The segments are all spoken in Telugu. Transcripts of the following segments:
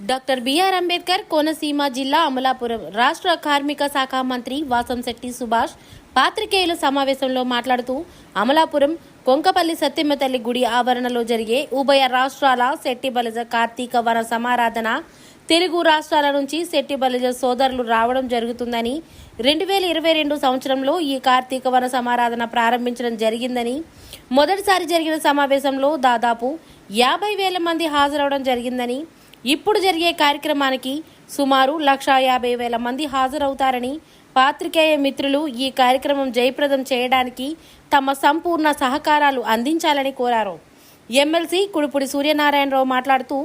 డాక్టర్ బిఆర్ అంబేద్కర్ కోనసీమ జిల్లా అమలాపురం రాష్ట్ర కార్మిక శాఖ మంత్రి వాసంశెట్టి సుభాష్ పాత్రికేయుల సమావేశంలో మాట్లాడుతూ అమలాపురం కొంకపల్లి సత్యమ్మ తల్లి గుడి ఆవరణలో జరిగే ఉభయ రాష్ట్రాల శెట్టి బలిజ కార్తీక వన సమారాధన తెలుగు రాష్ట్రాల నుంచి శెట్టి బలిజ సోదరులు రావడం జరుగుతుందని రెండు వేల ఇరవై రెండు సంవత్సరంలో ఈ కార్తీక వన సమారాధన ప్రారంభించడం జరిగిందని మొదటిసారి జరిగిన సమావేశంలో దాదాపు యాభై వేల మంది హాజరవడం జరిగిందని ఇప్పుడు జరిగే కార్యక్రమానికి సుమారు లక్షా యాభై వేల మంది హాజరవుతారని పాత్రికేయ మిత్రులు ఈ కార్యక్రమం జయప్రదం చేయడానికి తమ సంపూర్ణ సహకారాలు అందించాలని కోరారు. ఎమ్మెల్సీ కుడుపుడి సూర్యనారాయణరావు మాట్లాడుతూ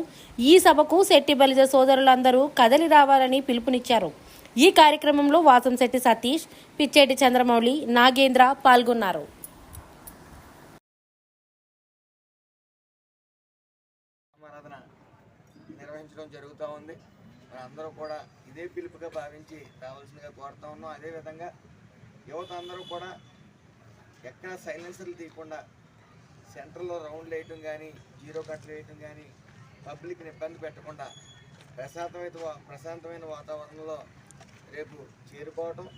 ఈ సభకు శెట్టి బలిజ సోదరులందరూ కదలి రావాలని పిలుపునిచ్చారు. ఈ కార్యక్రమంలో వాసంశెట్టి సతీష్ పిచ్చేటి చంద్రమౌళి నాగేంద్ర పాల్గొన్నారు. ఆరాధన నిర్వహించడం జరుగుతూ ఉంది. మరి అందరూ కూడా ఇదే పిలుపుగా భావించి రావాల్సిందిగా కోరుతా ఉన్నాం. అదేవిధంగా యువత అందరూ కూడా ఎక్కడ సైలెన్సర్లు తీయకుండా సెంటర్లో రౌండ్లు వేయటం కానీ జీరో కట్లు వేయటం కానీ పబ్లిక్ని ఇబ్బంది పెట్టకుండా ప్రశాంతమైన వా- ప్రశాంతమైన వాతావరణంలో రేపు చేరుకోవటం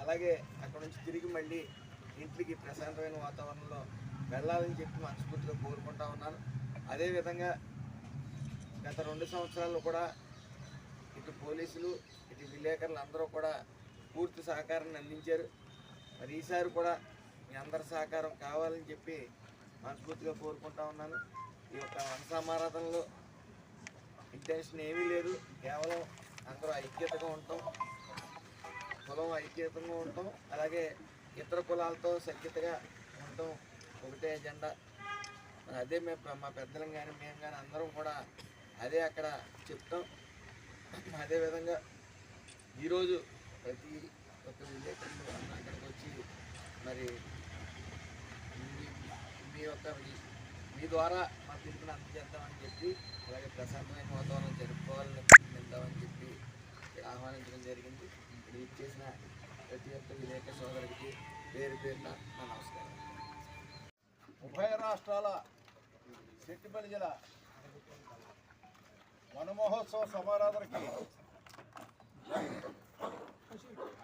అలాగే అక్కడ నుంచి తిరిగి మళ్ళీ ఇంటికి ప్రశాంతమైన వాతావరణంలో వెళ్ళాలని చెప్పి మనస్ఫూర్తిగా కోరుకుంటా ఉన్నాను. అదేవిధంగా గత రెండు సంవత్సరాల్లో కూడా ఇటు పోలీసులు ఇటు విలేకరులు అందరూ కూడా పూర్తి సహకారాన్ని అందించారు. మరి ఈసారి కూడా మీ అందరి సహకారం కావాలని చెప్పి మనస్ఫూర్తిగా కోరుకుంటా ఉన్నాను. ఈ యొక్క వనసమారాధనలో ఇంటెన్షన్ ఏమీ లేదు. కేవలం అందరూ ఐక్యతగా ఉంటాం. కులం ఐక్యతంగా ఉంటాం. అలాగే ఇతర కులాలతో సఖ్యతగా ఉండటం ఒకటే ఎజెండా అదే మేము మా పెద్దలం కానీ మేము కానీ అందరం కూడా అదే అక్కడ చెప్తాం. అదేవిధంగా ఈరోజు ప్రతి ఒక్క విలేకరులు అక్కడికి వచ్చి మరి మీ- యొక్క మీ- మీ ద్వారా మా పిలుపుని అందజేద్దామని చెప్పి అలాగే ప్రశాంతమైన వాతావరణం జరుపుకోవాలని వెళ్దామని చెప్పి ఆహ్వానించడం జరిగింది. ఇప్పుడు ఇచ్చేసిన ప్రతి ఒక్క విలేక సోదరుడికి పేరు పేరున నా నమస్కారం. ఉభయ రాష్ట్రాల శెట్టి జిల్లా వనమహోత్సవ సమారాధనకి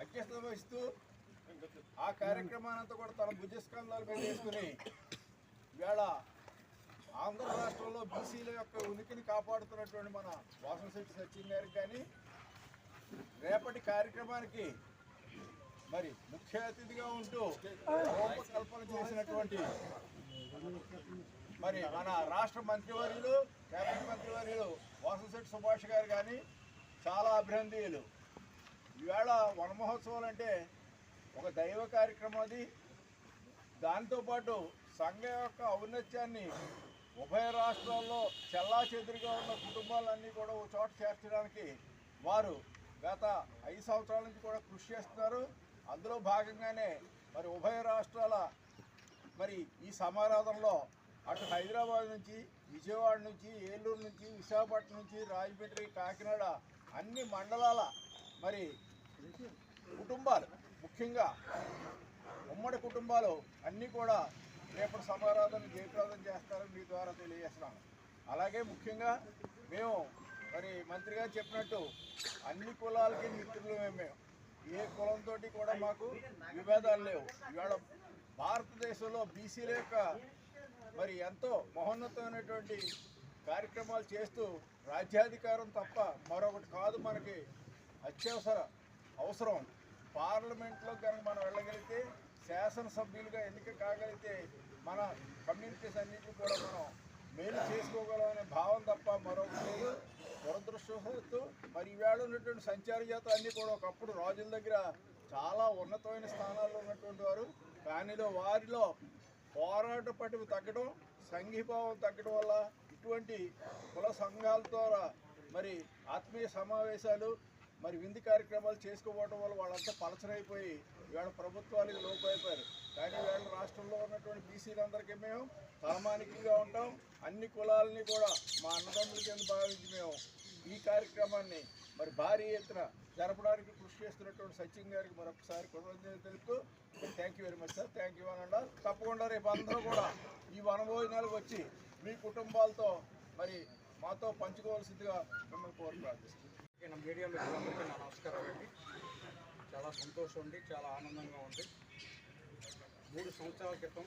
అధ్యక్షత వహిస్తూ ఆ కార్యక్రమానంతా కూడా తన భుజస్కంధాల మీద వేసుకుని ఇవాళ ఆంధ్ర రాష్ట్రంలో బీసీల యొక్క ఉనికిని కాపాడుతున్నటువంటి మన వాసనశెట్టి సచిన్ గారికి కానీ రేపటి కార్యక్రమానికి మరి ముఖ్య అతిథిగా ఉంటూ రూపకల్పన చేసినటువంటి మరి మన రాష్ట్ర మంత్రివర్యులు కేబినెట్ మంత్రివర్యులు వాసంశెట్టి సుభాష్ గారు కానీ చాలా అభినందీయులు ఈవేళ వన మహోత్సవాలు అంటే ఒక దైవ కార్యక్రమం అది. దాంతోపాటు సంఘ యొక్క ఔన్నత్యాన్ని ఉభయ రాష్ట్రాల్లో చెల్లా చెదురుగా ఉన్న కుటుంబాలన్నీ కూడా ఒక చోట చేర్చడానికి వారు గత ఐదు సంవత్సరాల నుంచి కూడా కృషి చేస్తున్నారు. అందులో భాగంగానే మరి ఉభయ రాష్ట్రాల మరి ఈ సమారాధనలో అటు హైదరాబాద్ నుంచి విజయవాడ నుంచి ఏలూరు నుంచి విశాఖపట్నం నుంచి రాజమండ్రి కాకినాడ అన్ని మండలాల మరి కుటుంబాలు ముఖ్యంగా ఉమ్మడి కుటుంబాలు అన్నీ కూడా రేపటి సమారాధన జయప్రదం చేస్తారని మీ ద్వారా తెలియజేస్తున్నాను. అలాగే ముఖ్యంగా మేము మరి మంత్రి గారు చెప్పినట్టు అన్ని కులాలకి మిత్రులమే మేము ఏ కులంతో కూడా మాకు విభేదాలు లేవు. ఇవాళ భారతదేశంలో బీసీల యొక్క మరి ఎంతో మహోన్నతమైనటువంటి కార్యక్రమాలు చేస్తూ రాజ్యాధికారం తప్ప మరొకటి కాదు మనకి అత్యవసర అవసరం. పార్లమెంట్లో కనుక మనం వెళ్ళగలిగితే శాసనసభ్యులుగా ఎన్నిక కాగలిగితే మన కమ్యూనిటీస్ అన్నింటినీ కూడా మనం మేలు చేసుకోగలమనే భావం తప్ప మరొకటి లేదు. దురదృష్టవశాత్తు మరి ఈవేళ ఉన్నటువంటి సంచార జాతం అన్నీ కూడా ఒకప్పుడు రాజుల దగ్గర చాలా ఉన్నతమైన స్థానాల్లో ఉన్నటువంటి వారు. కానీలో వారిలో పోరాట పటిమ తగ్గడం సంఘీభావం తగ్గడం వల్ల ఇటువంటి కుల సంఘాల ద్వారా మరి ఆత్మీయ సమావేశాలు మరి విందు కార్యక్రమాలు చేసుకోవడం వల్ల వాళ్ళంతా పలచరైపోయి ఇవాళ ప్రభుత్వాలకు లోపైపోయారు. కానీ ఇవాళ రాష్ట్రంలో ఉన్నటువంటి బీసీలందరికీ మేము తలమానికలుగా ఉంటాం. అన్ని కులాలని కూడా మా అన్నదమ్ముల కింద భావించి మేము ఈ కార్యక్రమాన్ని మరి భారీ ఎత్తున జరపడానికి కృషి చేస్తున్నటువంటి సచిన్ గారికి మరొకసారి కృతజ్ఞతలు తెలుపుతూ thank you very much sir thank you అనండా. తప్పకుండా రేపు అందరూ కూడా ఈ వనభోజనాలకు వచ్చి మీ కుటుంబాలతో మరి మాతో పంచుకోవాల్సిందిగా మిమ్మల్ని కోరి ప్రార్థిస్తున్నాం మీడియా మిత్రులందరికీ నా నమస్కారం అండి. చాలా సంతోషం ఉంది చాలా ఆనందంగా ఉంది. మూడు సంవత్సరాల క్రితం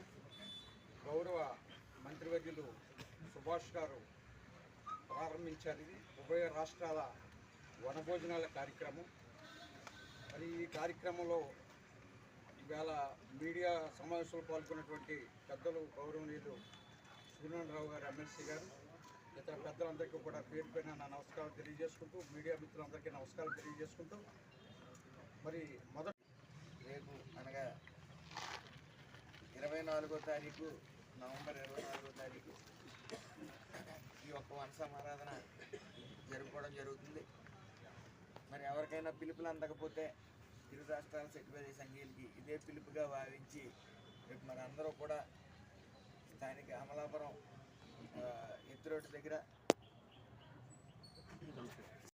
గౌరవ మంత్రివర్యులు సుభాష్ గారు ప్రారంభించారు. ఇది ఉభయ రాష్ట్రాల వనభోజనాల కార్యక్రమం. మరి ఈ కార్యక్రమంలో ఇవాళ మీడియా సమావేశంలో పాల్గొన్నటువంటి పెద్దలు గౌరవనీయులు సూర్యనారాయణరావు గారు ఎమ్మెల్సీ గారు ఇతర పెద్దలందరికీ కూడా పేరు పైన నా నమస్కారం తెలియజేసుకుంటూ మీడియా మిత్రులందరికీ నమస్కారం తెలియజేసుకుంటూ మరి మొదటి రేపు అనగా ఇరవై నాలుగో తారీఖు నవంబర్ ఇరవై నాలుగో తారీఖు ఈ యొక్క వంశమారాధన జరుపుకోవడం జరుగుతుంది. మరి ఎవరికైనా పిలుపులు అందకపోతే ఇరు రాష్ట్రాల సెక్రటరీ సంఘీయులకి ఇదే పిలుపుగా భావించి రేపు మరి అందరూ కూడా స్థానిక అమలాపురం ఎత్తురోడ్డు దగ్గర